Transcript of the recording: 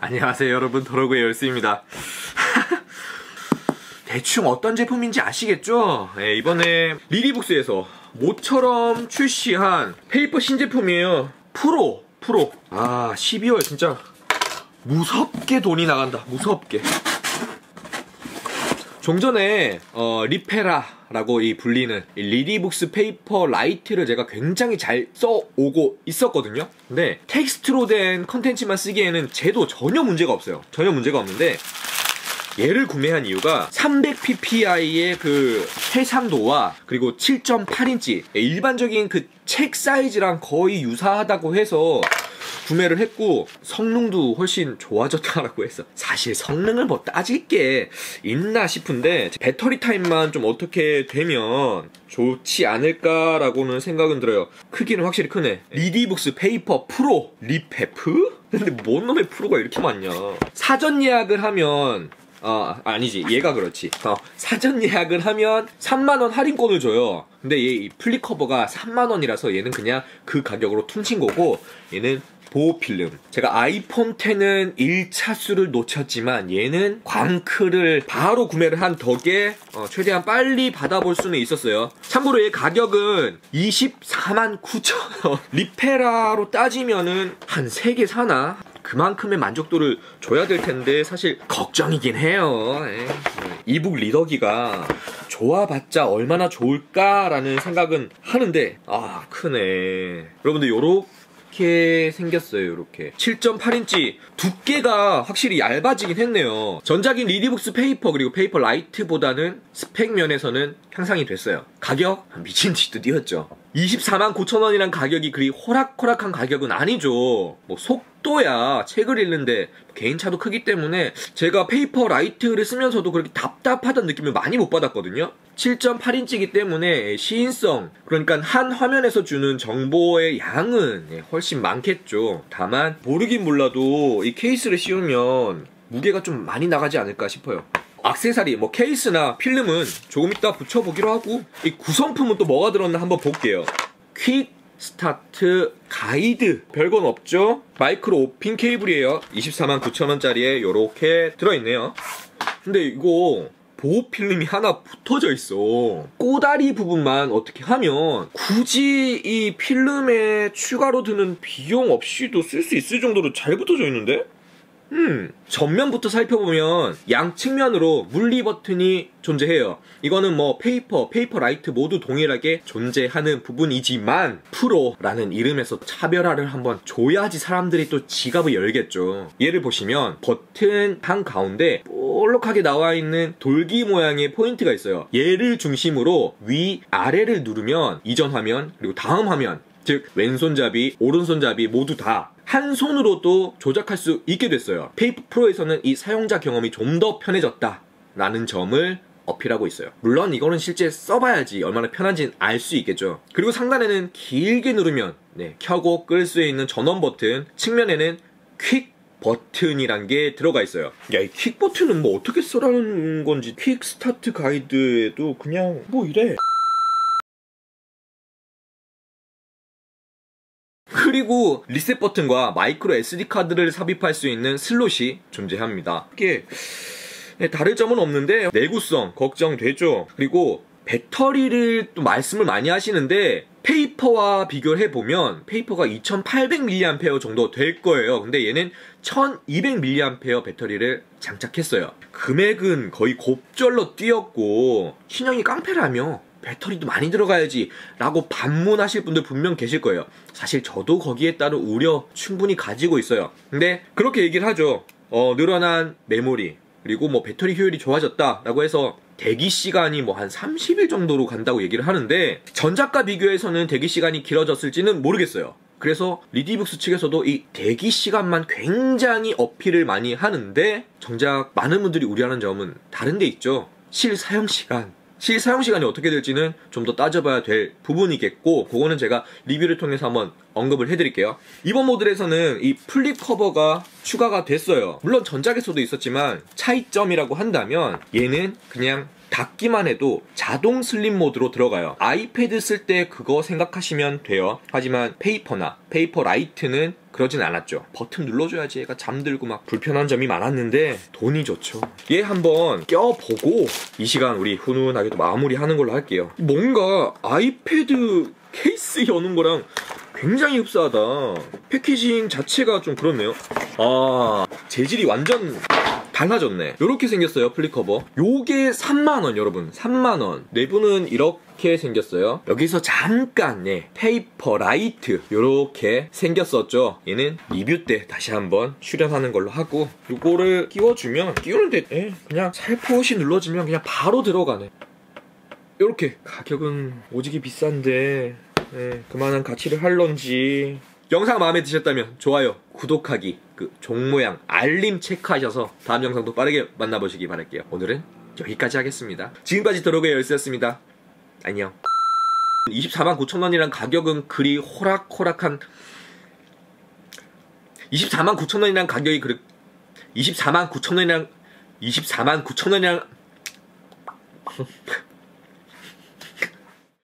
안녕하세요 여러분. 도로구의 열수입니다. 대충 어떤 제품인지 아시겠죠? 네, 이번에 리디북스에서 모처럼 출시한 페이퍼 신제품이에요. 프로 프로. 아 12월 진짜 무섭게 돈이 나간다. 무섭게 종전에 어, 리페라라고 이 불리는 이 리디북스 페이퍼 라이트를 제가 굉장히 잘 써오고 있었거든요. 근데 텍스트로 된 컨텐츠만 쓰기에는 쟤도 전혀 문제가 없어요. 전혀 문제가 없는데 얘를 구매한 이유가 300ppi의 그 해상도와 그리고 7.8인치 일반적인 그 책 사이즈랑 거의 유사하다고 해서 구매를 했고 성능도 훨씬 좋아졌다라고 했어. 사실 성능을 뭐 따질 게 있나 싶은데 배터리 타임만 좀 어떻게 되면 좋지 않을까라고는 생각은 들어요. 크기는 확실히 크네. 리디북스 페이퍼 프로 리페프? 근데 뭔 놈의 프로가 이렇게 많냐? 사전 예약을 하면 어, 아니지. 얘가 그렇지. 어, 사전 예약을 하면 3만원 할인권을 줘요. 근데 얘이 플립커버가 3만원이라서 얘는 그냥 그 가격으로 퉁친 거고, 얘는 보호필름. 제가 아이폰 10은 1차 수를 놓쳤지만 얘는 광크를 바로 구매를 한 덕에 어, 최대한 빨리 받아볼 수는 있었어요. 참고로 얘 가격은 24만 9천 원. 리페라로 따지면은 한 3개 사나? 그만큼의 만족도를 줘야 될 텐데 사실 걱정이긴 해요. 에. 이북 리더기가 좋아봤자 얼마나 좋을까라는 생각은 하는데 아 크네. 여러분들 요렇게 이렇게 생겼어요 이렇게 7.8인치 두께가 확실히 얇아지긴 했네요 전작인 리디북스 페이퍼 그리고 페이퍼 라이트보다는 스펙 면에서는 향상이 됐어요 가격 미친 듯이 뛰었죠 24만 9천원이란 가격이 그리 호락호락한 가격은 아니죠 뭐 속 도야 책을 읽는데 개인차도 크기 때문에 제가 페이퍼 라이트를 쓰면서도 그렇게 답답하다는 느낌을 많이 못 받았거든요. 7.8인치이기 때문에 시인성 그러니까 한 화면에서 주는 정보의 양은 훨씬 많겠죠. 다만 모르긴 몰라도 이 케이스를 씌우면 무게가 좀 많이 나가지 않을까 싶어요. 악세사리 뭐 케이스나 필름은 조금 이따 붙여보기로 하고 이 구성품은 또 뭐가 들었나 한번 볼게요. 퀵 스타트 가이드 별건 없죠 마이크로 오핀 케이블이에요 24만 9천원짜리에 이렇게 들어있네요 근데 이거 보호 필름이 하나 붙어져 있어. 꼬다리 부분만 어떻게 하면 굳이 이 필름에 추가로 드는 비용 없이도 쓸 수 있을 정도로 잘 붙어져 있는데? 음, 전면부터 살펴보면 양 측면으로 물리 버튼이 존재해요. 이거는 뭐 페이퍼, 페이퍼 라이트 모두 동일하게 존재하는 부분이지만 프로라는 이름에서 차별화를 한번 줘야지 사람들이 또 지갑을 열겠죠. 예를 보시면 버튼 한 가운데 볼록하게 나와 있는 돌기 모양의 포인트가 있어요. 얘를 중심으로 위, 아래를 누르면 이전 화면, 그리고 다음 화면, 즉 왼손잡이, 오른손잡이 모두 다 한 손으로도 조작할 수 있게 됐어요. 페이퍼 프로에서는 이 사용자 경험이 좀 더 편해졌다. 라는 점을 어필하고 있어요. 물론 이거는 실제 써봐야지 얼마나 편한지는 알 수 있겠죠. 그리고 상단에는 길게 누르면 네, 켜고 끌 수 있는 전원 버튼, 측면에는 퀵 버튼이란 게 들어가 있어요. 야, 이 퀵 버튼은 뭐 어떻게 쓰라는 건지 퀵 스타트 가이드에도 그냥 뭐 이래. 그리고 리셋 버튼과 마이크로 SD 카드를 삽입할 수 있는 슬롯이 존재합니다. 이게 네, 다를 점은 없는데 내구성 걱정되죠. 그리고 배터리를 또 말씀을 많이 하시는데 페이퍼와 비교를 해보면 페이퍼가 2800mAh 정도 될 거예요. 근데 얘는 1200mAh 배터리를 장착했어요. 금액은 거의 곱절로 뛰었고 신형이 깡패라며 배터리도 많이 들어가야지 라고 반문하실 분들 분명 계실 거예요. 사실 저도 거기에 따른 우려 충분히 가지고 있어요. 근데 그렇게 얘기를 하죠. 어, 늘어난 메모리 그리고 뭐 배터리 효율이 좋아졌다라고 해서 대기 시간이 뭐 한 30일 정도로 간다고 얘기를 하는데 전작과 비교해서는 대기 시간이 길어졌을지는 모르겠어요. 그래서 리디북스 측에서도 이 대기 시간만 굉장히 어필을 많이 하는데 정작 많은 분들이 우려하는 점은 다른 데 있죠. 실 사용 시간 실 사용 시간이 어떻게 될지는 좀 더 따져봐야 될 부분이겠고 그거는 제가 리뷰를 통해서 한번 언급을 해드릴게요. 이번 모델에서는 이 플립 커버가 추가가 됐어요. 물론 전작에서도 있었지만 차이점이라고 한다면 얘는 그냥 닫기만 해도 자동 슬림 모드로 들어가요. 아이패드 쓸 때 그거 생각하시면 돼요. 하지만 페이퍼나 페이퍼 라이트는 그러진 않았죠. 버튼 눌러줘야지 얘가 잠들고 막 불편한 점이 많았는데 돈이 좋죠. 얘 한번 껴보고 이 시간 우리 훈훈하게 또 마무리하는 걸로 할게요. 뭔가 아이패드 케이스 여는 거랑 굉장히 흡사하다. 패키징 자체가 좀 그렇네요. 아, 재질이 완전 달라졌네. 이렇게 생겼어요, 플립커버. 요게 3만원, 여러분. 3만원. 내부는 이렇게 생겼어요. 여기서 잠깐, 네. 페이퍼 라이트. 요렇게 생겼었죠. 얘는 리뷰 때 다시 한번 출연하는 걸로 하고, 요거를 끼워주면, 끼우는데, 예, 그냥 살포시 눌러주면 그냥 바로 들어가네. 요렇게. 가격은 오지게 비싼데, 예, 그만한 가치를 할런지. 영상 마음에 드셨다면 좋아요, 구독하기, 그 종 모양 알림 체크하셔서 다음 영상도 빠르게 만나보시기 바랄게요. 오늘은 여기까지 하겠습니다. 지금까지 더러그의 열쇠였습니다. 안녕. 24만 9천 원이란 가격은 그리 호락호락한 24만 9천 원이란 가격이 그리 24만 9천 원이란 24만 9천 원이란